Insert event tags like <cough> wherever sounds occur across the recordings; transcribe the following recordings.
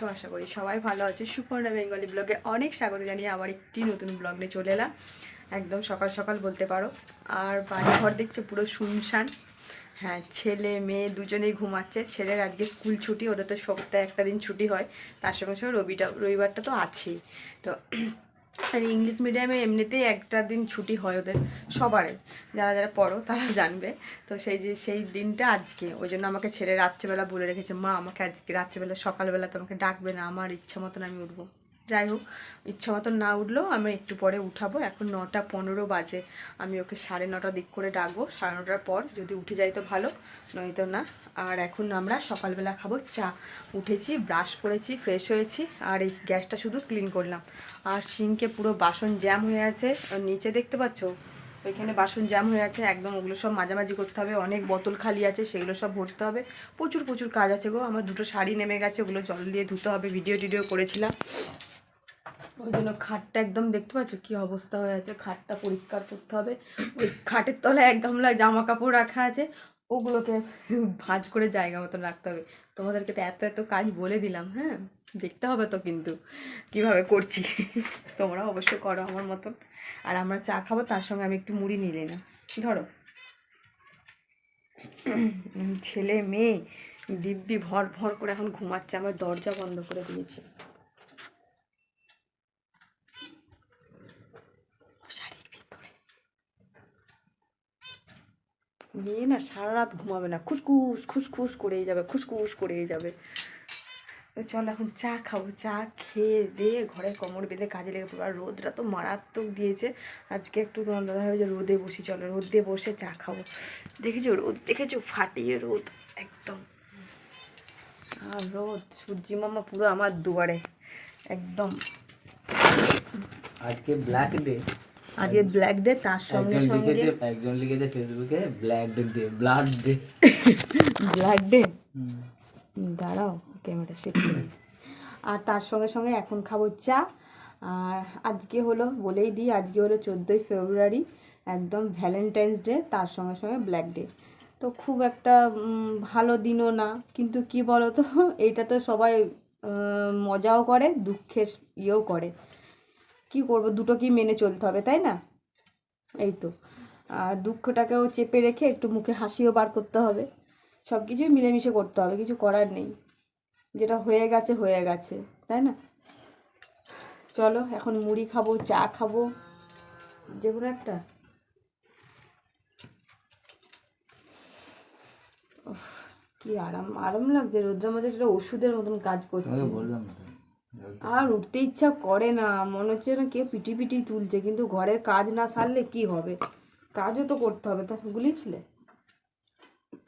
আছো? আশা করি সবাই ভালো আছে। সুপর্ণা বেঙ্গলি ব্লগে অনেক স্বাগত জানিয়ে আবার একটি নতুন ব্লগ নিয়ে চলে এলাম। একদম সকাল সকাল বলতে পারো। আর বাড়ি ঘর দেখছ পুরো শুনশান। হ্যাঁ ছেলে, মেয়ে দুজনেই ঘুমাচ্ছে। ছেলের আজকে স্কুল ছুটি, ওদের তো সপ্তাহে একটা দিন ছুটি হয়। তার সঙ্গে সঙ্গে রবিটা রবিবারটা তো আছেই। তো আর ইংলিশ মিডিয়ামে এমনিতেই একটা দিন ছুটি হয় ওদের সবারই যারা যারা পড়ো তারা জানবে। তো সেই যে, সেই দিনটা আজকে। ওই জন্য আমাকে ছেলে রাত্রেবেলা বলে রেখেছে, মা, আমাকে আজকে রাত্রেবেলা, সকালবেলা তোমাকে ডাকবে না। আমার ইচ্ছা মতন আমি উঠবো। যাই হোক, ইচ্ছা মতন না উঠলেও আমি একটু পরে উঠাবো। এখন নটা পনেরো বাজে। আমি ওকে সাড়ে নটা দিক করে ডাকবো। সাড়ে নটার পর যদি উঠে যাই তো ভালো, নয়তো না। আর এখন আমরা সকালবেলা খাব চা। উঠেছি ব্রাশ করেছি ফ্রেশ হয়েছি আর এই গ্যাসটা শুধু ক্লিন করলাম। আর সিঙ্কে পুরো বাসন জ্যাম হয়ে আছে। নিচে দেখতে পাচ্ছো? ওইখানে বাসন জ্যাম হয়ে আছে, একদম ওগুলো সব মাঝামাঝি করতে হবে। অনেক বোতল খালি আছে, সেগুলো সব ভরতে হবে। প্রচুর প্রচুর কাজ আছে গো। আমার দুটো শাড়ি নেমে গেছে, ওগুলো জল দিয়ে ধুতে হবে। ভিডিও টিডিও করেছিলাম। ওই জন্য খাটটা একদম দেখতে পাচ্ছ? কি অবস্থা হয়ে আছে। খাটটা পরিষ্কার করতে হবে। ওই খাটের তলায় এক গামলা জামা কাপড় রাখা আছে। ওগুলোকে ভাঁজ করে জায়গা মতন রাখতে হবে। তোমাদেরকে তো এত এত কাজ বলে দিলাম হ্যাঁ? দেখতে হবে তো কিন্তু কীভাবে করছি। তোমরা অবশ্যই করো আমার মতন। আর আমরা চা খাব, তার সঙ্গে আমি একটু মুড়ি নিলে না ধরো। ছেলে, মেয়ে, দিব্যি ভর ভর করে এখন ঘুমাচ্ছে, আমার দরজা বন্ধ করে দিয়েছি। মেয়ে না সারা রাত ঘুমাবে না, খুসখুস খুসখুস করেই যাবে, খুসখুস করেই যাবে। তো চল এখন চা খাব, চা খেয়ে দিয়ে ঘরে কোমর বেঁধে কাজে লেগে পড়ব। আর রোদটা তো মারাত্মক দিয়েছে। আজকে একটু তোমার দাদা ভাবে যে রোদে বসি, চলো রোদ দিয়ে বসে চা খাব। দেখেছ রোদ, দেখেছ? ফাটিয়ে রোদ, একদম। আর রোদ, সূর্যি মামা পুরো আমার দুয়ারে, একদম। আজকে ব্ল্যাক ডে আজকে ব্ল্যাক ডে তার সঙ্গে সঙ্গে একজন লিখেছে ফেসবুকে black day blood day black day দাঁড়াও ক্যামেরা সেট আর তার সঙ্গে সঙ্গে এখন খাব চা। আর আজকে হলো বলেই দিই আজকে হলো চোদ্দোই ফেব্রুয়ারি একদম ভ্যালেন্টাইন্স ডে তার সঙ্গে সঙ্গে ব্ল্যাক ডে তো খুব একটা ভালো দিনও না কিন্তু কি বলো তো <laughs> এইটা তো সবাই মজাও করে দুঃখের ইয়েও করে। কি করব? দুটো কি মেনে চলতে হবে তাই না? এই তো। আর দুঃখটাকেও চেপে রেখে একটু মুখে হাসিও বার করতে হবে। সব কিছুই মিলেমিশে করতে হবে কিছু করার নেই। যেটা হয়ে গেছে হয়ে গেছে তাই না? চলো এখন মুড়ি খাব চা খাব। যে কোনো একটা। কি আরাম আরাম লাগছে। রোদ্রের মধ্যে সেটা ওষুধের মতন কাজ করছে। বললাম। আর উঠতে ইচ্ছা করে না। মনে হচ্ছে না কেউ পিটি পিটি তুলছে কিন্তু ঘরের কাজ না সারলে কি হবে? কাজও তো করতে হবে তা গুলিয়েছিলে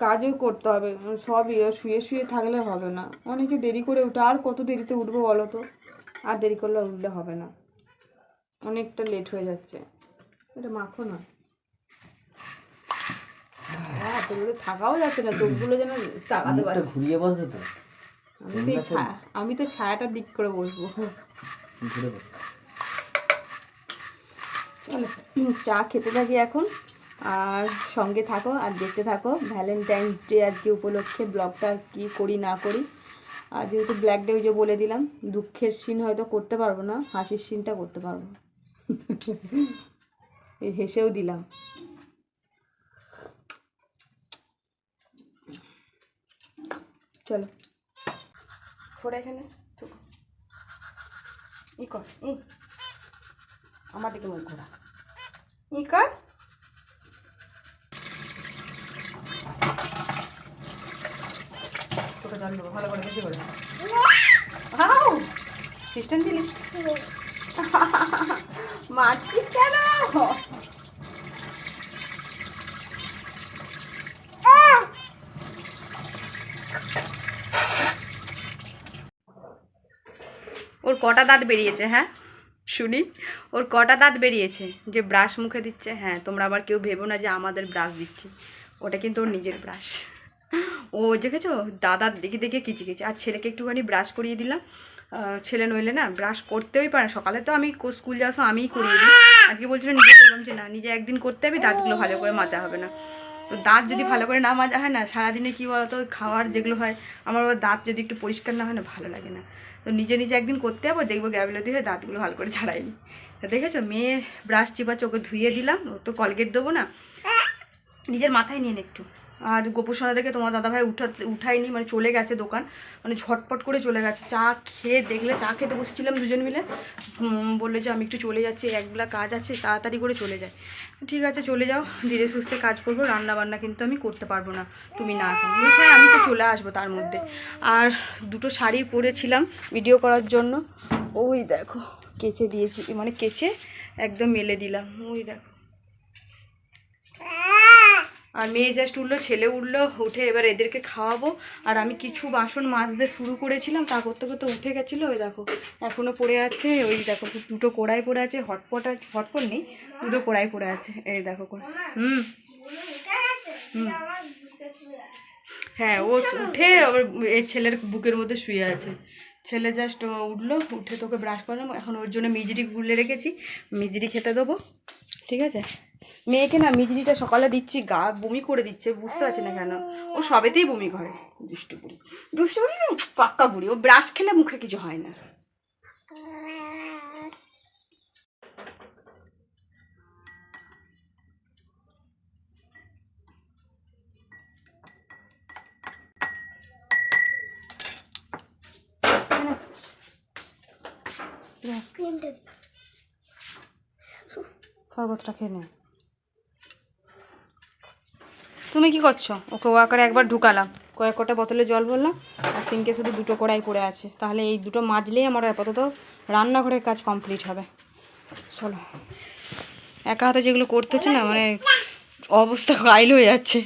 কাজও করতে হবে সব ইয়ে শুয়ে শুয়ে থাকলে হবে না। অনেকে দেরি করে উঠে আর কত দেরিতে উঠবো বলো তো? আর দেরি করলে উঠলে হবে না। অনেকটা লেট হয়ে যাচ্ছে। এটা মাখো না। হ্যাঁ থাকাও যাচ্ছে না চোখগুলো যেন তাকাতে পারছি ঘুরিয়ে বসে তো। আমি তো এই ছায়া আমি তো ছায়াটার দিক করে বসবো। চলো চা খেতে থাকি এখন। আর সঙ্গে থাকো আর দেখতে থাকো। ভ্যালেন্টাইন্স ডে আজকে উপলক্ষে ব্লগটা কি করি না করি। আর যেহেতু ব্ল্যাক ডে ওই যে বলে দিলাম দুঃখের সিন হয়তো করতে পারব না হাসির সিনটা করতে পারব। হেসেও দিলাম। চলো। সরে এখানে চুপ। ই কর ই। আমার দিকে মুখ ঘোরা। ই কর। তোকে জল দেবো ভালো করে বেশি করে। হাউ! খ্রিস্টান ছিলি? মারছিস কেন? কটা দাঁত বেরিয়েছে হ্যাঁ? শুনি। ওর কটা দাঁত বেরিয়েছে? যে ব্রাশ মুখে দিচ্ছে হ্যাঁ তোমরা আবার কেউ ভেবো না যে আমাদের ব্রাশ দিচ্ছে। ওটা কিন্তু ওর নিজের ব্রাশ। ও দেখেছ? দাদার দেখে দেখে কিচি কিচি আর ছেলেকে একটুখানি ব্রাশ করিয়ে দিলাম। ছেলে নইলে না, ব্রাশ করতেই পারে। সকালে তো আমি স্কুল যাওয়ার আমিই করিয়ে দিই। আজকে বলছিল নিজে করলাম যে না, নিজে একদিন করতে হবে, দাঁতগুলো ভালো করে মাজা হবে না। তো দাঁত যদি ভালো করে না মাজা হয় না, সারাদিনে কী বলতো, খাওয়ার যেগুলো হয়, আমার আবার দাঁত যদি একটু পরিষ্কার না হয় না, ভালো লাগে না। তো নিজে নিজে একদিন করতে যাব, দেখব গ্যাবিলতি হয়ে দাঁতগুলো ভালো করে ছাড়াইনি। তো দেখেছ, মেয়ে ব্রাশ চিপা চোখে ধুয়ে দিলাম, ও তো কলগেট দেবো না। নিজের মাথায় নিয়ে একটু। আর গোপুসোনা থেকে তোমার দাদাভাই উঠাতে উঠায়নি মানে চলে গেছে দোকান। মানে ঝটপট করে চলে গেছে। চা খেয়ে দেখলে চা খেতে বসেছিলাম দুজন মিলে। বলল যে আমি একটু চলে যাচ্ছি একবেলা কাজ আছে তাড়াতাড়ি করে চলে যায় ঠিক আছে চলে যাও ধীরে সুস্থে কাজ করব রান্না বান্না কিন্তু আমি করতে পারব না তুমি না আসো। "হ্যাঁ, আমি তো চলে আসব তার মধ্যে। আর দুটো শাড়ি পরেছিলাম ভিডিও করার জন্য। ওই দেখো কেচে দিয়েছি মানে কেচে একদম মেলে দিলাম। ওই দেখো। আর মেয়ে জাস্ট উঠল, ছেলে উঠল, উঠে এবার এদেরকে খাওয়াবো আর আমি কিছু বাসন মাজতে শুরু করেছিলাম, তা করতে করতে উঠে গেছিল, ওই দেখো এখনও পড়ে আছে, ওই দেখো দুটো কড়াই পড়ে আছে, হটপট আছে হটপট নেই, দুটো কড়াই পড়ে আছে, এই দেখো। হুম হুম। হ্যাঁ ও উঠে আবার এই ছেলের বুকের মধ্যে শুয়ে আছে ছেলে জাস্ট উঠল, উঠে তোকে ব্রাশ করলাম, এখন ওর জন্য মিজরি গুলে রেখেছি, মিজরি খেতে দেবো, ঠিক আছে মেয়েকে না মিজরিটা সকালে দিচ্ছি গা বমি করে দিচ্ছে বুঝতে পারছি না কেন। ও সবেতেই বমি করে। দুষ্টু বুড়ি। দুষ্টু বুড়ি না, পাক্কা বুড়ি। ও ব্রাশ খেলে মুখে কিছু হয় না। শরবতটা খেয়ে নে। তুমি কি করছ? ওকে ও আকারে একবার ঢুকালাম। কয়েক কটা বোতলে জল বললাম আর সিঙ্কে শুধু দুটো কড়াই পড়ে আছে। তাহলে এই দুটো মাজলেই আমার আপাতত রান্নাঘরের কাজ কমপ্লিট হবে। চলো। একা হাতে যেগুলো করতে হচ্ছে না মানে অবস্থা গাইল হয়ে যাচ্ছে।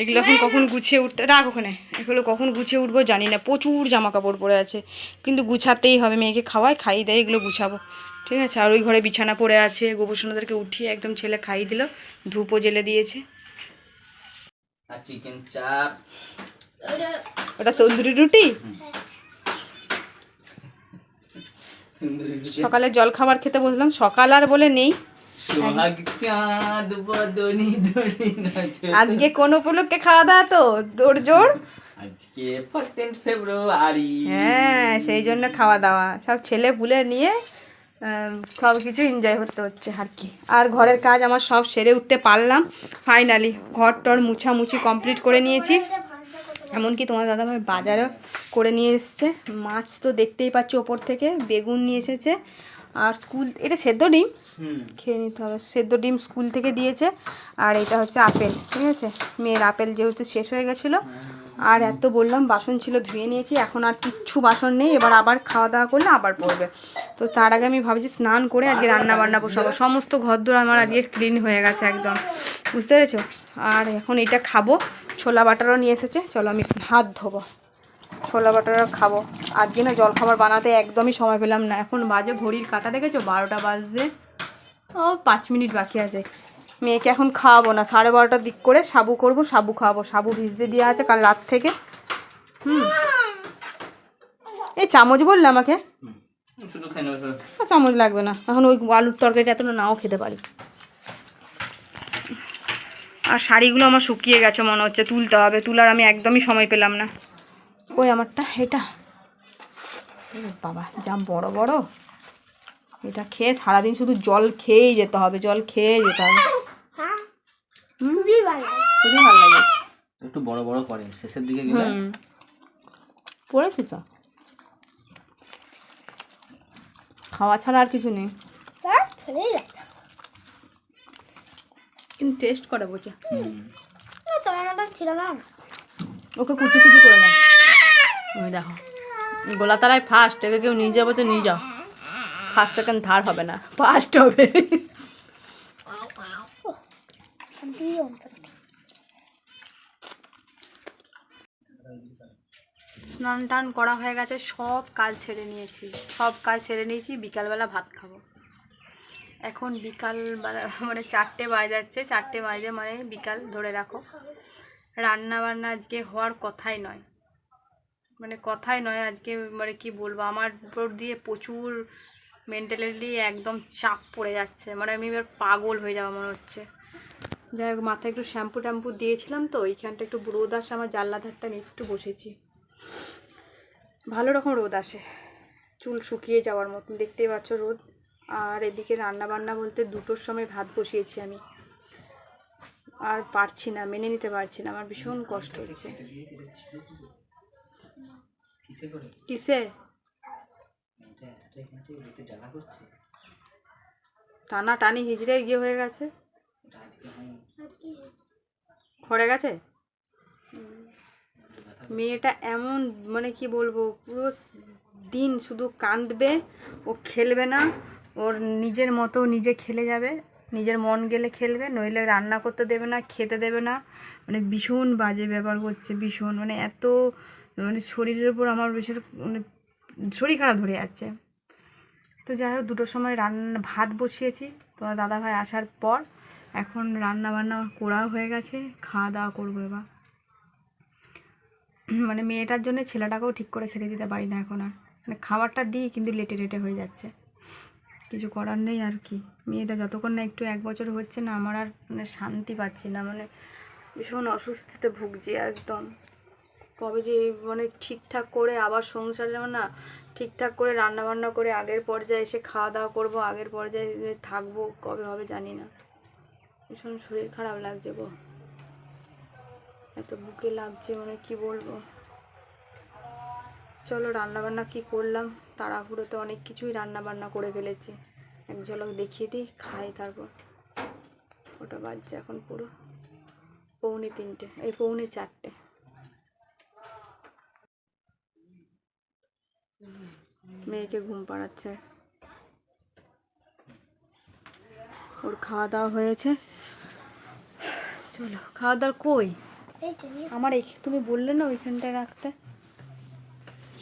এগুলো এখন কখন গুছিয়ে উঠতে রাখ ওখানে। এগুলো কখন গুছিয়ে উঠবো জানি না, প্রচুর জামা কাপড় পরে আছে। কিন্তু গুছাতেই হবে, মেয়েকে খাওয়াই, খাইয়ে দেয় এগুলো গুছাবো। ঠিক আছে? আর ওই ঘরে বিছানা পড়ে আছে গোবরসোনাদেরকে উঠিয়ে একদম ছেলে খাইয়ে দিল, ধূপও জেলে দিয়েছে। আর চিকেন চাপ ওটা তন্দুরি রুটি? সকালে জল খাবার খেতে বসলাম সকাল আর বলে নেই। আজকে কোন উপলক্ষে খাওয়া দাওয়া তো? তোর জোর? আজকে ফোরটিন ফেব্রুয়ারি হ্যাঁ সেই জন্য খাওয়া দাওয়া সব ছেলে ভুলে নিয়ে সব কিছু এনজয় করতে হচ্ছে আর কি। আর ঘরের কাজ আমার সব সেরে উঠতে পারলাম। ফাইনালি ঘর টর মুছামুছি কমপ্লিট করে নিয়েছি। এমনকি তোমার দাদাভাই বাজারও করে নিয়ে এসছে। মাছ তো দেখতেই পাচ্ছি ওপর থেকে বেগুন নিয়ে এসেছে। আর স্কুল এটা সেদ্ধ ডিম? খেয়ে নিতে হবে। সেদ্ধ ডিম স্কুল থেকে দিয়েছে। আর এটা হচ্ছে আপেল ঠিক আছে? মেয়ের আপেল যেহেতু শেষ হয়ে গেছিল আর এত বললাম, বাসন ছিল, ধুয়ে নিয়েছি, এখন আর কিচ্ছু বাসন নেই, এবার আবার খাওয়া দাওয়া করলে আবার পড়বে। তো তার আগে আমি ভাবছি স্নান করে আজকে রান্না বান্না বসাবো। সমস্ত ঘরদোর আমার আজকে ক্লিন হয়ে গেছে একদম। বুঝতে পেরেছ? আর এখন এটা খাব। ছোলা বাটারও নিয়ে এসেছে। চলো আমি হাত ধোবো। ছোলা বাটারও খাব। আজকে না জল খাবার বানাতে একদমই সময় পেলাম না। এখন বাজে ঘড়ির কাটা, দেখেছ? বারোটা বাজে ও, পাঁচ মিনিট বাকি আছে। মেয়েকে এখন খাওয়াবো না। সাড়ে বারোটার দিক করে সাবু করব সাবু খাওয়াবো। সাবু ভিজতে দেওয়া আছে কাল রাত থেকে। হুম। এই চামচ বললে আমাকে? খেয়ে চামচ লাগবে না। এখন ওই আলুর তরকারিটা এত নাও খেতে পারি। আর শাড়িগুলো আমার শুকিয়ে গেছে মনে হচ্ছে তুলতে হবে। তুলার আমি একদমই সময় পেলাম না। ওই আমারটা এটা। বাবা যা বড় বড়। এটা খেয়ে সারাদিন শুধু জল খেয়েই যেতে হবে জল খেয়েই যেতে হবে। হুম? খুবই ভালো লাগে। একটু বড় বড় করে শেষের দিকে গেলে? পড়েছি তো। খাওয়া ছাড়া আর কিছু নেই। কিন্তু টেস্ট করে বোঝে। ওকে কুচি কুচি করে দাও ওই দেখো। গোলাতারায় ফার্স্ট একে কেউ নিয়ে যাব তো নিয়ে যাও। ফার্স্ট সেকেন্ড থার্ড হবে না। ফার্স্ট হবে। স্নান টান করা হয়ে গেছে, সব কাজ সেরে নিয়েছি। সব কাজ সেরে নিয়েছি, বিকালবেলা ভাত খাব। এখন বিকাল বেলা- মানে চারটে বাজে যাচ্ছে চারটে বাজে মানে বিকাল, ধরে রাখো। রান্না বান্না আজকে হওয়ার কথাই নয়। মানে কথাই নয় আজকে মানে কি বলব, আমার উপর দিয়ে প্রচুর মেন্টালি একদম চাপ পড়ে যাচ্ছে। মানে আমি এবার পাগল হয়ে যাব মনে হচ্ছে। যাই হোক, মাথায় একটু শ্যাম্পু ট্যাম্পু দিয়েছিলাম তো, এইখানটা একটু রোদ আসে আমার জানলা ধারটা আমি একটু বসেছি। ভালো রকম রোদ আসে। চুল শুকিয়ে যাওয়ার মতন, দেখতেই পাচ্ছ রোদ। আর এদিকে রান্না বান্না বলতে দুটোর সময় ভাত বসিয়েছি আমি। আর পারছি না, মেনে নিতে পারছি না, আমার ভীষণ কষ্ট হচ্ছে। কিসে? টানা টানি হিজড়ে গিয়ে হয়ে গেছে। খড়ে গেছে? মেয়েটা এমন মানে কি বলব, পুরো দিন শুধু কাঁদবে, ও খেলবে না, ওর নিজের মতো নিজে খেলে যাবে, নিজের মন গেলে খেলবে, নইলে রান্না করতে দেবে না, খেতে দেবে না। মানে ভীষণ বাজে ব্যবহার করছে, ভীষণ মানে এত মানে শরীরের উপর আমার ভীষণ মানে শরীর খারাপ ধরে যাচ্ছে। তো যাই হোক, দুটোর সময় রান্না, ভাত বসিয়েছি, তো দাদা ভাই আসার পর এখন রান্না বান্না করা হয়ে গেছে, খাওয়া দাওয়া করব এবার। <clears throat> মানে মেয়েটার জন্য ছেলেটাকেও ঠিক করে খেতে দিতে পারি না এখন আর। মানে খাবারটা দিই কিন্তু লেটে লেটে হয়ে যাচ্ছে। কিছু করার নেই আর কি। মেয়েটা যতক্ষণ না একটু এক বছর হচ্ছে না, আমার আর মানে শান্তি পাচ্ছি না। মানে ভীষণ অসুস্থতে ভুগছি একদম। কবে যে মানে ঠিকঠাক করে আবার সংসারে না ঠিকঠাক করে রান্না বান্না করে আগের পর্যায়ে এসে খাওয়া দাওয়া করব, আগের পর্যায়ে থাকব, কবে হবে জানি না। ভীষণ শরীর খারাপ লাগছে গো। এত বুকে লাগছে মানে কি বলব? চলো রান্না বান্না কি করলাম? তাড়াহুড়ো তো অনেক কিছুই রান্না বান্না করে ফেলেছি। এক ঝলক দেখিয়ে দিই, খাই তারপর। ওটা বাজছে এখন পুরো পৌনে তিনটে, এই পৌনে চারটে। মেয়েকে ঘুম পাড়াচ্ছে। ওর খাওয়া দাওয়া হয়েছে। চলো, খাওয়া দাওয়ার কই? আমার তুমি বললে না ওইখানটায় রাখতে?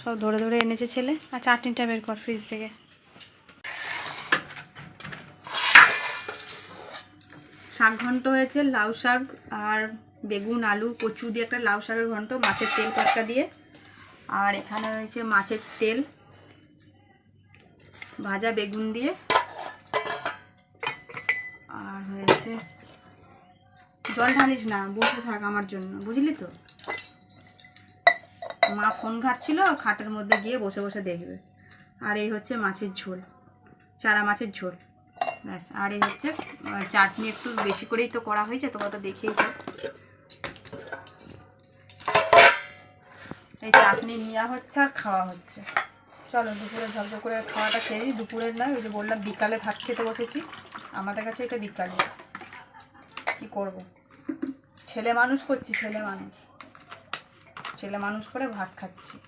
সব ধরে ধরে এনেছে ছেলে। আর চাটনিটা বের কর ফ্রিজ থেকে। শাক ঘন্ট হয়েছে, লাউ শাক আর বেগুন, আলু, কচু দিয়ে একটা লাউ শাকের ঘন্ট, মাছের তেল পাটকা দিয়ে। আর এখানে হয়েছে মাছের তেল, ভাজা বেগুন দিয়ে। আর হয়েছে জল ঢালিস না, বসে থাক আমার জন্য, বুঝলি তো? মা ফোন ঘাটছিল, খাটের মধ্যে গিয়ে বসে বসে দেখবে। আর এই হচ্ছে মাছের ঝোল, চারা মাছের ঝোল। ব্যাস, আর এই হচ্ছে চাটনি একটু বেশি করেই তো করা হয়েছে, তোমরা তো দেখেইছো এই চাটনি নেওয়া হচ্ছে আর খাওয়া হচ্ছে। চলো, দুপুরে ঝলঝল করে খাওয়াটা খেয়ে দুপুরের নয়, ওই যে বললাম বিকালে ভাত খেতে বসেছি। আমাদের কাছে এটা বিকালে। কি করব? ছেলে মানুষ করছি, ছেলে মানুষ। ছেলে মানুষ করে ভাত খাচ্ছি।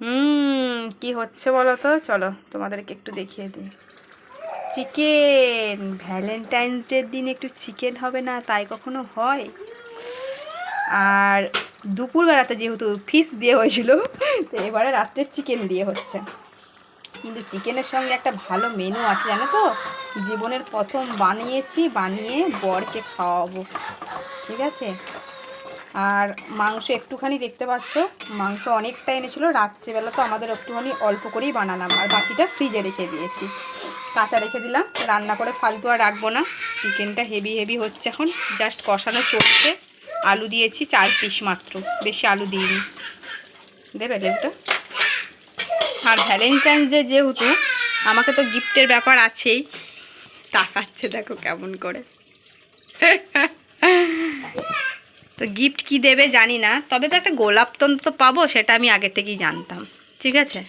হুম, কি হচ্ছে বলো তো চলো তোমাদেরকে একটু দেখিয়ে দিই। চিকেন! ভ্যালেন্টাইন্স ডের দিন একটু চিকেন হবে না, তাই কখনো হয়? আর দুপুরবেলাতে যেহেতু ফিশ দিয়ে হয়েছিল, তো এবারে রাত্রে চিকেন দিয়ে হচ্ছে। কিন্তু চিকেনের সঙ্গে একটা ভালো মেনু আছে, জানো তো? জীবনের প্রথম বানিয়েছি, বানিয়ে বরকে খাওয়াবো। ঠিক আছে? আর মাংস একটুখানি দেখতে পাচ্ছ? মাংস অনেকটা এনেছিল, রাত্রিবেলা তো আমাদের একটুখানি অল্প করেই বানালাম, আর বাকিটা ফ্রিজে রেখে দিয়েছি। কাঁচা রেখে দিলাম, রান্না করে ফালতু আর রাখব না। চিকেনটা হেভি হেভি হচ্ছে এখন জাস্ট কষানো চলছে। আলু দিয়েছি চার পিস মাত্র, বেশি আলু দিইনি। দেবে লেবুটা আর ভ্যালেন্টাইন্স ডে যেহেতু, আমাকে তো গিফটের ব্যাপার আছেই। তাকাচ্ছে দেখো কেমন করে। তো গিফট কি দেবে জানি না, তবে তো একটা গোলাপ তো পাবো, সেটা আমি আগে থেকেই জানতাম, ঠিক আছে?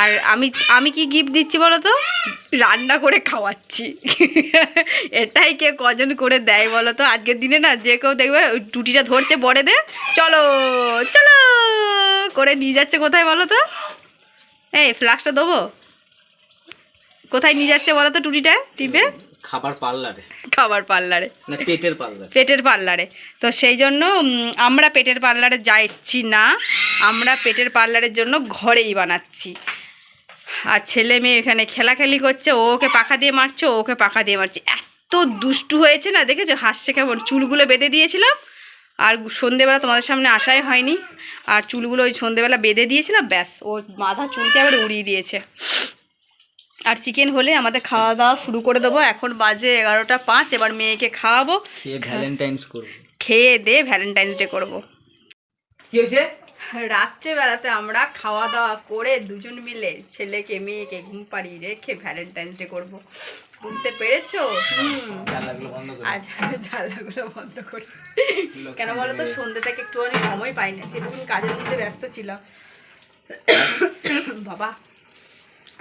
আর আমি আমি কি গিফট দিচ্ছি বলো তো? রান্না করে খাওয়াচ্ছি। এটাই কে কজন করে দেয় বলো তো? আজকের দিনে না, যে কেউ দেখবে টুটিটা ধরছে বড়ে দে চলো চলো করে নিয়ে যাচ্ছে কোথায় বলো তো? এই ফ্লাক্সটা দেবো? কোথায় নিয়ে যাচ্ছে বলো তো টুটিটা টিপে? খাবার পার্লারে। খাবার পার্লারে। না পেটের পার্লার। পেটের পার্লারে। তো সেই জন্য আমরা পেটের পার্লারে যাচ্ছি না। আমরা পেটের পার্লারের জন্য ঘরেই বানাচ্ছি। আর ছেলে মেয়ে এখানে খেলাখেলি করছে ও ওকে পাখা দিয়ে মারছে ওকে পাখা দিয়ে মারছে। এত দুষ্টু হয়েছে না? দেখেছ? হাসছে কেমন? চুলগুলো বেঁধে দিয়েছিলাম আর সন্ধেবেলা তোমাদের সামনে আসাই হয়নি। আর চুলগুলো ওই সন্ধেবেলা বেঁধে দিয়েছিলাম ব্যাস ও মাথা চুলকে আবার উড়িয়ে দিয়েছে। আর চিকেন হলে আমাদের খাওয়া দাওয়া শুরু করে দেবো। এখন বাজে এগারোটা পাঁচ এবার মেয়েকে খাওয়াবো। খেয়ে ভ্যালেন্টাইন্স করব। খেয়ে দিয়ে ভ্যালেন্টাইন্স ডে করব। কি হয়েছে? রাত্রেবেলাতে আমরা খাওয়া দাওয়া করে দুজন মিলে ছেলেকে মেয়েকে ঘুম পাড়িয়ে রেখে ভ্যালেন্টাইন্স ডে করব। বুঝতে পেরেছ? হুম। জানলাগুলো বন্ধ করে। কেন বলো তো সন্ধ্যে থেকে একটুখানি সময় পাই না যেরকম কাজের মধ্যে ব্যস্ত ছিলাম। বাবা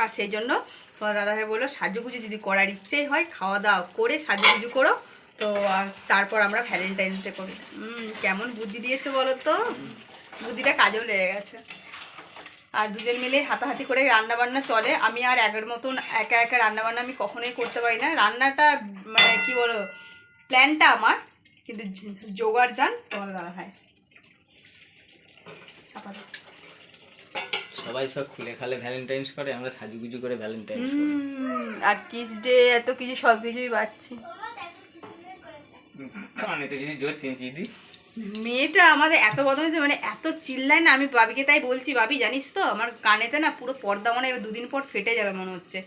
আর সেই জন্য তোমার দাদাভাই বলল সাজুগুজু যদি করার ইচ্ছে হয় খাওয়া দাওয়া করে সাজুগুজু করো। তো আর তারপর আমরা ভ্যালেন্টাইন্স ডে করি হুম কেমন বুদ্ধি দিয়েছে বলো তো বুদ্ধিটা কাজেও লেগে গেছে। আর দুজন মিলে হাতাহাতি করে রান্না বান্না চলে। আমি আর একের মতন একা একা রান্না বান্না আমি কখনোই করতে পারি না। রান্নাটা মানে কি বলো প্ল্যানটা আমার। কিন্তু জোগাড় যান তোমার দাদা ভাই চাপা সবাই সব খুলে খালে ভ্যালেন্টাইন্স করে আমরা সাজুগুজু করে ভ্যালেন্টাইন্স আর কিস ডে এত কিছু সব কিছুই পাচ্ছি। কানে তো যদি জোর চেঁচিয়ে দিই মেয়েটা আমাদের এত বদমাইশ মানে এত চিল্লায় না আমি বাবিকে তাই বলছি বাবি জানিস তো আমার কানেতে না পুরো পর্দা মনে হয় দুদিন পর ফেটে যাবে মনে হচ্ছে।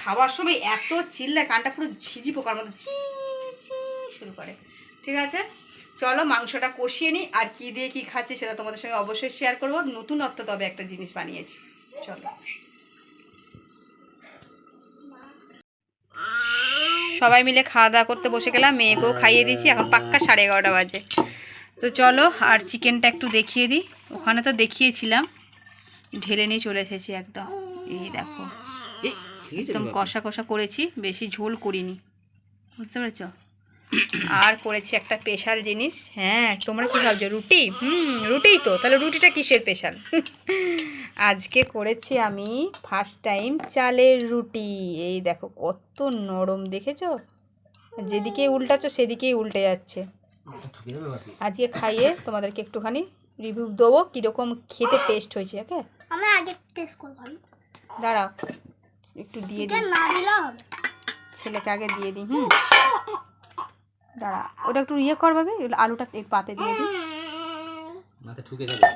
খাবার সময় এত চিল্লায় কানটা পুরো ঝিঝি পোকার মতো চি চি শুরু করে। ঠিক আছে? চলো মাংসটা কষিয়ে নিই আর কি দিয়ে কি খাচ্ছি সেটা তোমাদের সঙ্গে অবশ্যই শেয়ার করব। নতুনত্ব তবে একটা জিনিস বানিয়েছি। চলো। সবাই মিলে খাওয়া দাওয়া করতে বসে গেলাম মেয়েকেও খাইয়ে দিয়েছি এখন পাক্কা সাড়ে এগারোটা বাজে। তো চলো আর চিকেনটা একটু দেখিয়ে দিই। ওখানে তো দেখিয়েছিলাম ঢেলে নিয়ে চলে এসেছি একদম। এই দেখো একদম কষা কষা করেছি বেশি ঝোল করিনি। বুঝতে পেরেছ? আর করেছি একটা স্পেশাল জিনিস। হ্যাঁ তোমরা কি ভাবছ রুটি? হুম রুটিই তো। তাহলে রুটিটা কিসের স্পেশাল? আজকে করেছি আমি ফার্স্ট টাইম চালের রুটি। এই দেখো কত নরম দেখেছ? যেদিকে উল্টাচ্ছ সেদিকেই উল্টে যাচ্ছে। আজকে খাইয়ে তোমাদেরকে একটুখানি রিভিউ দেবো কীরকম খেতে টেস্ট হয়েছে ওকে? আমরা আগে টেস্ট করব দাঁড়াও একটু দিয়ে দিই। না দিলেও হবে। ছেলেকে আগে দিয়ে দিই হুম। দাঁড়া ওটা একটু ইয়ে কর ভাবে আলুটা একটু পাতে দিয়ে দিই। মাথা ঠুকে যাবে।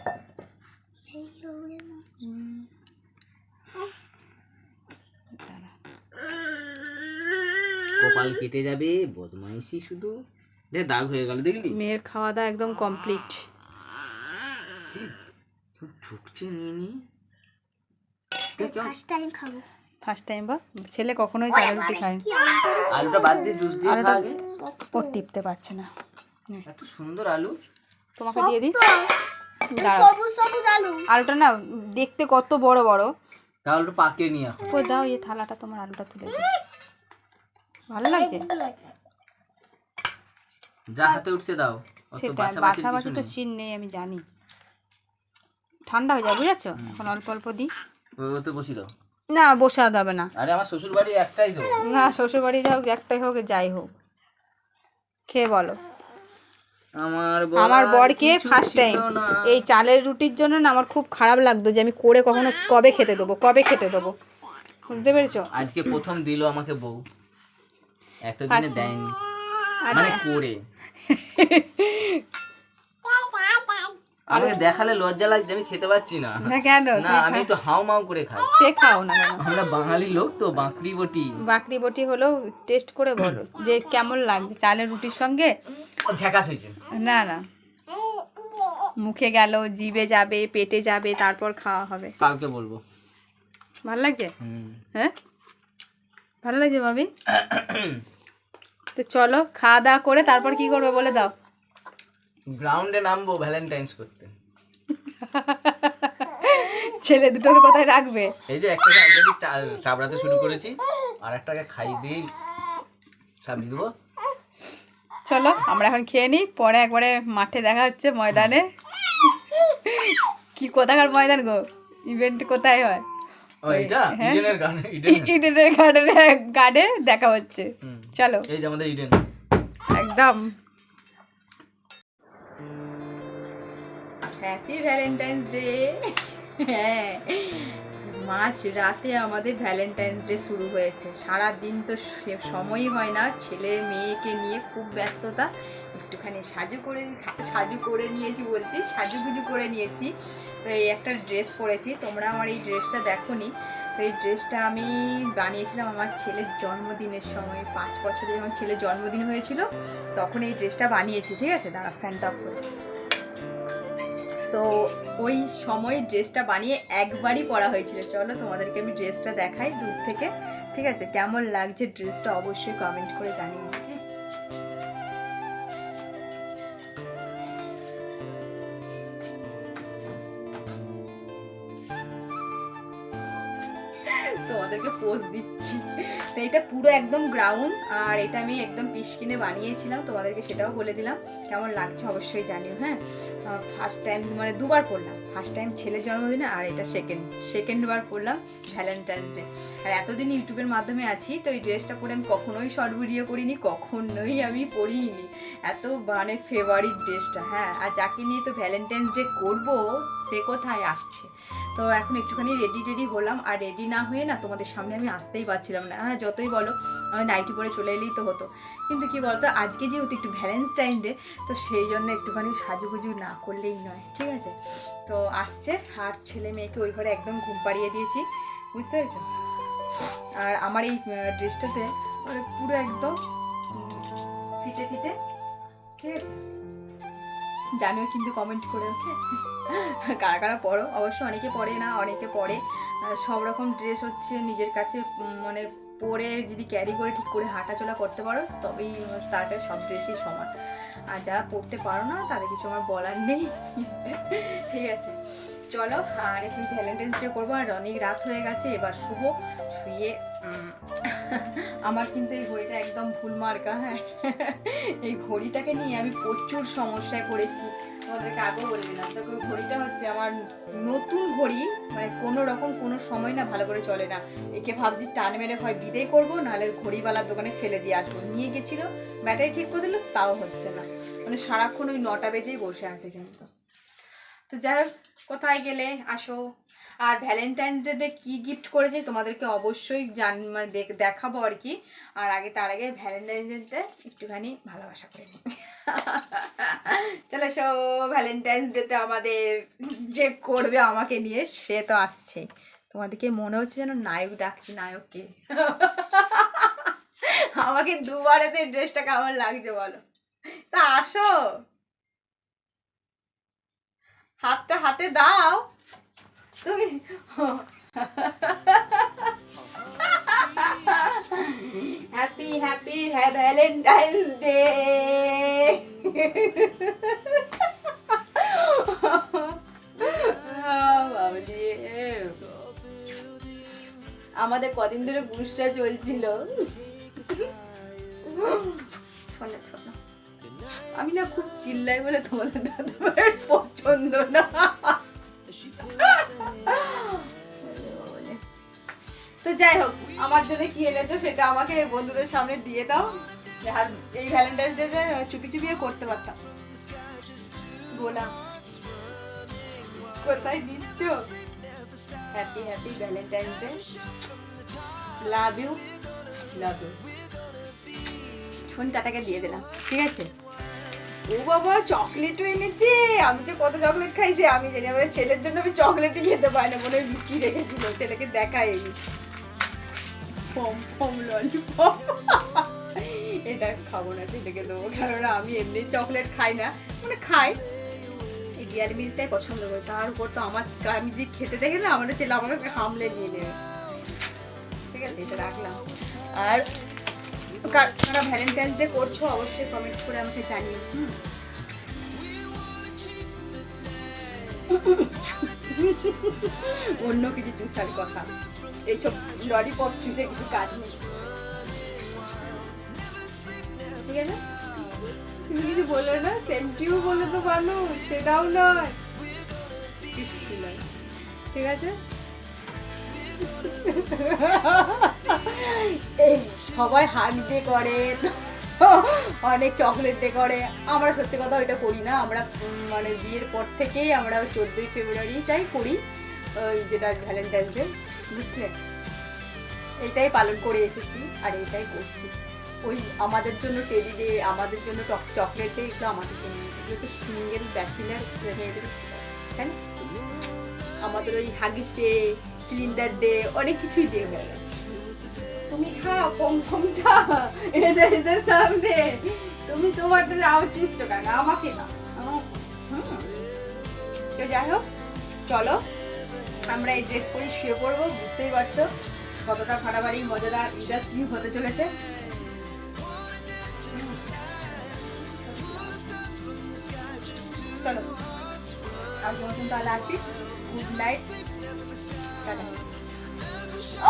কপাল কেটে যাবে বদমাইশি শুধু। দে দাগ হয়ে গেল দেখলি? মেয়ের খাওয়া দাওয়া একদম কমপ্লিট ঠুকছে নিয়ে নিয়ে ফার্স্ট টাইম খাব। ফার্স্ট টাইম বা? ছেলে কখনোই চালের রুটি খায় কি আলুটা আলুটা বাদ দিয়ে জুস দিয়ে খা আগে। ও টিপতে পারছে না। এত সুন্দর আলু। তোমাকে দিয়ে দিই। সবুজ সবুজ আলু। আলুটা না দেখতে কত বড় বড়। তাহলে একটু পাকিয়ে নিয়ে আসো কই দাও এই থালাটা তোমার আলুটা তুলে দাও ভালো লাগছে? যা হাতে উঠছে দাও। সেটা বাছাবাছি তো সিন নেই আমি জানি। ঠান্ডা হয়ে যাবে বুঝেছ? এখন অল্প অল্প দিই। ওতে বসি দাও। না বসাতে হবে না। আরে আমার শ্বশুর বাড়ি একটাই তো না শ্বশুর বাড়ি যাও একটাই হোক যাই হোক। খেয়ে বলো। আমার আমার বরকে ফার্স্ট টাইম এই চালের রুটির জন্য না আমার খুব খারাপ লাগতো যে আমি করে কখনো কবে খেতে দেবো কবে খেতে দেবো। বুঝতে পেরেছ? আজকে প্রথম দিল আমাকে বউ। এতদিনে দেয়নি। মানে করে। <laughs> আমাকে দেখালে লজ্জা লাগছে আমি খেতে পাচ্ছি না। না কেন? না আমি একটু হাও মাও করে খাই। সে খাও না কেন? আমরা বাঙালি লোক তো বাঁকড়ি বটি। বাকরি বটি হলেও টেস্ট করে বলো যে কেমন লাগছে চালের রুটির সঙ্গে? ঝাকাস হয়েছে। না না। মুখে গেল জিভে যাবে পেটে যাবে তারপর খাওয়া হবে। কালকে বলব। ভালো লাগছে? হ্যাঁ? ভালো লাগছে ভাবি? <coughs> তো চলো খাওয়া দাওয়া করে তারপর কি করবে বলে দাও। গ্রাউন্ডে নামবো ভ্যালেন্টাইন্স করতে। ছেলে দুটোকে কোথায় রাখবে। এই যে একটা অলরেডি চাবড়াতে শুরু করেছি আর একটাকে খাই দিয়ে সাবড়ি দেবো। চলো আমরা এখন খেয়ে নিই পরে একবারে মাঠে দেখা হচ্ছে ময়দানে। কি কোথাকার ময়দান গো ইভেন্ট কোথায় হয়? ও হ্যাঁ। ইডেনের গার্ডেনে গার্ডে দেখা হচ্ছে। চলো। এই যে আমাদের ইডেন। একদম। হ্যাপি ভ্যালেন্টাইন্স ডে হ্যাঁ মাঝ রাতে আমাদের ভ্যালেন্টাইন্স ডে শুরু হয়েছে। সারা দিন তো সময়ই হয় না। ছেলে মেয়েকে নিয়ে খুব ব্যস্ততা। একটুখানি সাজু করে সাজু করে নিয়েছি বলছি, সাজুগুজু করে নিয়েছি। তো এই একটা ড্রেস পরেছি। তোমরা আমার এই ড্রেসটা দেখোনি। তো এই ড্রেসটা আমি বানিয়েছিলাম আমার ছেলের জন্মদিনের সময়। পাঁচ বছরে আমার ছেলের জন্মদিন হয়েছিল। তখন এই ড্রেসটা বানিয়েছি। ঠিক আছে? দাঁড়া ফ্যানটা করে। তো ওই সময় ড্রেসটা বানিয়ে একবারই পরা হয়েছিল। চলো তোমাদেরকে আমি ড্রেসটা দেখাই দূর থেকে। ঠিক আছে? কেমন লাগছে ড্রেসটা অবশ্যই কমেন্ট করে জানিয়ে তোমাদেরকে পোজ দিচ্ছি। তো এটা পুরো একদম গ্রাউন্ড আর এটা আমি একদম পিস কিনে বানিয়েছিলাম, তোমাদেরকে সেটাও বলে দিলাম। কেমন লাগছে অবশ্যই জানিও হ্যাঁ? ফার্স্ট টাইম মানে দুবার পড়লাম। ফার্স্ট টাইম ছেলের জন্মদিনে, আর এটা সেকেন্ড সেকেন্ড বার পড়লাম ভ্যালেন্টাইন্স ডে আর এতদিন ইউটিউবের মাধ্যমে আছি, তো এই ড্রেসটা পরে আমি কখনোই শর্ট ভিডিও করিনি, কখনোই আমি পরিনি এত মানে ফেভারিট ড্রেসটা হ্যাঁ? আর যাকে নিয়ে তো ভ্যালেন্টাইন্স ডে করব, সে কোথায় আসছে? তো এখন একটুখানি রেডি রেডি হলাম। আর রেডি না হয়ে না তোমাদের সামনে আমি আসতেই পারছিলাম না। হ্যাঁ যতই বলো, আমি নাইটি পরে চলে এলেই তো হতো। কিন্তু কি বলতো, আজকে যেহেতু একটু ভ্যালেন্টাইন ডে তো সেই জন্য একটুখানি সাজুগুজু না করলেই নয়, ঠিক আছে? তো আসছে, আর ছেলে মেয়েকে ওই ঘরে একদম ঘুম পাড়িয়ে দিয়েছি, বুঝতে পেরেছ? আর আমার এই ড্রেসটাতে মানে পুরো একদম ফিটে ফিটে, ঠিক আছে? জানিও কিন্তু কমেন্ট করে ওকে কারা কারা পরো অবশ্য অনেকে পরে না, অনেকে পরে সব রকম ড্রেস হচ্ছে, নিজের কাছে মানে পরে যদি ক্যারি করে, ঠিক করে হাঁটাচলা করতে পারো, তবেই তারটা সব ড্রেসই সমান। আর যারা পড়তে পারো না, তাদের কিছু আমার বলার নেই। ঠিক আছে। চলো, আর এখন ভ্যালেন্টাইন্স ডে করব। আর অনেক রাত হয়ে গেছে, এবার শুভ শুয়ে আমার কিন্তু এই ঘড়িটা একদম ভুল মার্কা হ্যাঁ। এই ঘড়িটাকে নিয়ে আমি প্রচুর সমস্যায় পড়েছি। তোমাদেরকে আগেও বলে দিলাম। তো ঘড়িটা হচ্ছে আমার নতুন ঘড়ি মানে কোনো রকম কোনো সময় না ভালো করে চলে না। একে ভাবছি টান মেরে হয় বিদেয় করব, নাহলে ঘড়িওয়ালার দোকানে ফেলে দিয়ে আসব। নিয়ে গেছিল, ব্যাটারি ঠিক করে দিল, তাও হচ্ছে না। মানে সারাক্ষণ ওই নটা বেজেই বসে আছে কিন্তু। তো যাই হোক, কোথায় গেলে? আসো। আর ভ্যালেন্টাইন্স ডেতে কী গিফট করেছে তোমাদেরকে অবশ্যই জান মানে দেখাবো আর কি। আর আগে, তার আগে ভ্যালেন্টাইন্স ডেতে একটুখানি ভালোবাসা করে নিই। <laughs> চলো, সো ভ্যালেন্টাইন্স ডেতে আমাদের যে করবে আমাকে নিয়ে, সে তো আসছে। তোমাদেরকে মনে হচ্ছে যেন নায়ক ডাকছি, নায়ককে? <laughs> আমাকে দুবারেতে ড্রেসটা কেমন লাগছে বলো? তা আসো। হাতটা হাতে দাও। তুমি হ্যাপি হ্যাপি ভ্যালেন্টাইন্স ডে আমাদের কদিন ধরে গুসটা চলছিল। আমি না খুব চিল্লাই বলে তোমাদের পছন্দ না। যাই হোক, আমার জন্য কি এনেছো সেটা আমাকে বন্ধুদের সামনে দিয়ে দাও। আর এই ভ্যালেন্টাইন ডে চুপি চুপিয়ে করতে পারতাম। গোলাম কোথায় দিচ্ছ? Happy happy valentine's day love you love you phone টাটাকে দিয়ে দিলাম, ঠিক আছে? ও বাবা, চকলেটও এনেছে। আমি তো কত চকলেট খাইছি, আমি জানি আমার ছেলের জন্য আমি চকলেটই খেতে পারি না, মনে হয় বিক্রি রেখেছিল, ছেলেকে দেখাই পম পম ললিপপ এটা খাব না ছেলেকে দেবো। কারণ আমি এমনি চকলেট খাই না। মানে খাই। এই ডিয়ার মিল্কটাই পছন্দ করি। তার উপর তো আমার আমি যদি খেতে দেখে না, আমার ছেলে আমার হামলে নিয়ে নেবে ঠিক আছে, এটা রাখলাম। আর কারা ভ্যালেন্টাইন্স ডে করছ, অবশ্যই কমেন্ট করে আমাকে জানিও <laughs> অন্য কিছু চুষার কথা। এইসব ললিপপ চুষে কিছু কাজ নেই। ঠিক আছে? তুমি কিছু বলো না, সেন্টিও বলে তো পারো সেটাও নয়। ঠিক আছে? এই সবাই হাত দিয়ে করে, অনেক চকলেট দিয়ে করে। আমরা সত্যি কথা ওইটা করি না, আমরা মানে বিয়ের পর থেকেই আমরা চোদ্দোই ফেব্রুয়ারিটাই করি যেটা ভ্যালেন্টাইন্স ডে বুঝলে? এইটাই পালন করে এসেছি আর এটাই করছি। ওই আমাদের জন্য টেডি ডে আমাদের জন্য চকলেট ডে এগুলো আমাদের জন্য। এগুলো হচ্ছে সিঙ্গেল ব্যাচেলার মেয়েদের না? আমাদের ওই হাগিস ডে সিলিন্ডার ডে অনেক কিছুই ডে হয়ে গেছে। তুমি খাও, কম কমটা। এটা এদের সামনে। তুমি তোমারটা নাও চিস্ত কেন আমাকে না। তো যাই হোক, চলো। আমরা এই ড্রেস পরে শুয়ে পড়ব, বুঝতেই পারছ? কতটা ফাটাফাটি মজাদার ইন্ডাস্ট্রি হতে চলেছে। চলো আর নতুন তাহলে আসি। Good night tata. <laughs>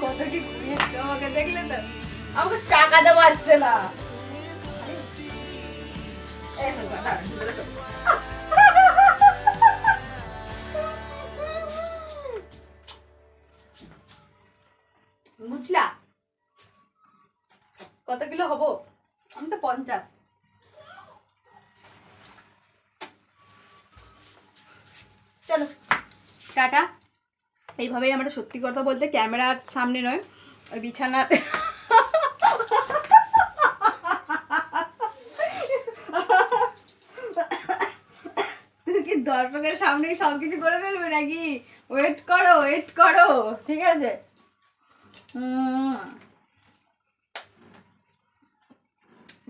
কত কি ঘুরিয়েছে আমাকে দেখলে তো? আমাকে চাকা দেওয়া যাচ্ছে না। এইভাবেই আমরা সত্যি কথা বলতে ক্যামেরার সামনে নয় ওই বিছানা। দর্শকের সামনেই সব কিছু করে ফেলবে নাকি? ওয়েট করো ওয়েট করো। ঠিক আছে।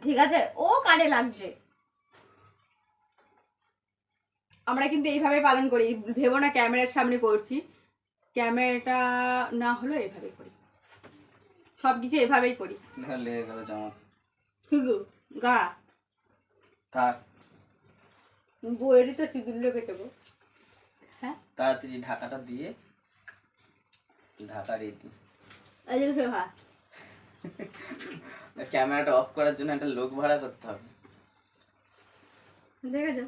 ঠিক আছে, ও কানে লাগছে। আমরা কিন্তু এইভাবে পালন করি, ভেবো না ক্যামেরার সামনে করছি। ক্যামেরাটা না হলো এইভাবে করি। সব কিছু এভাবেই করি। লেগে গেল জামা। শুধু গা। থাক বইয়েরই তো সিঁদুর লেগেছে গো। হ্যাঁ? তাড়াতাড়ি ঢাকাটা দিয়ে ঢাকা রেডি আজকে ফেভা ক্যামেরাটা অফ করার জন্য একটা লোক ভাড়া করতে হবে। দেখেছ?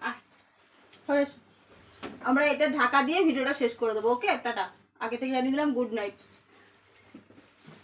আহ, হয়েছে। আমরা এটা ঢাকা দিয়ে ভিডিওটা শেষ করে দেবো, ওকে? টাটা। আগে থেকে জানিয়ে দিলাম গুড নাইট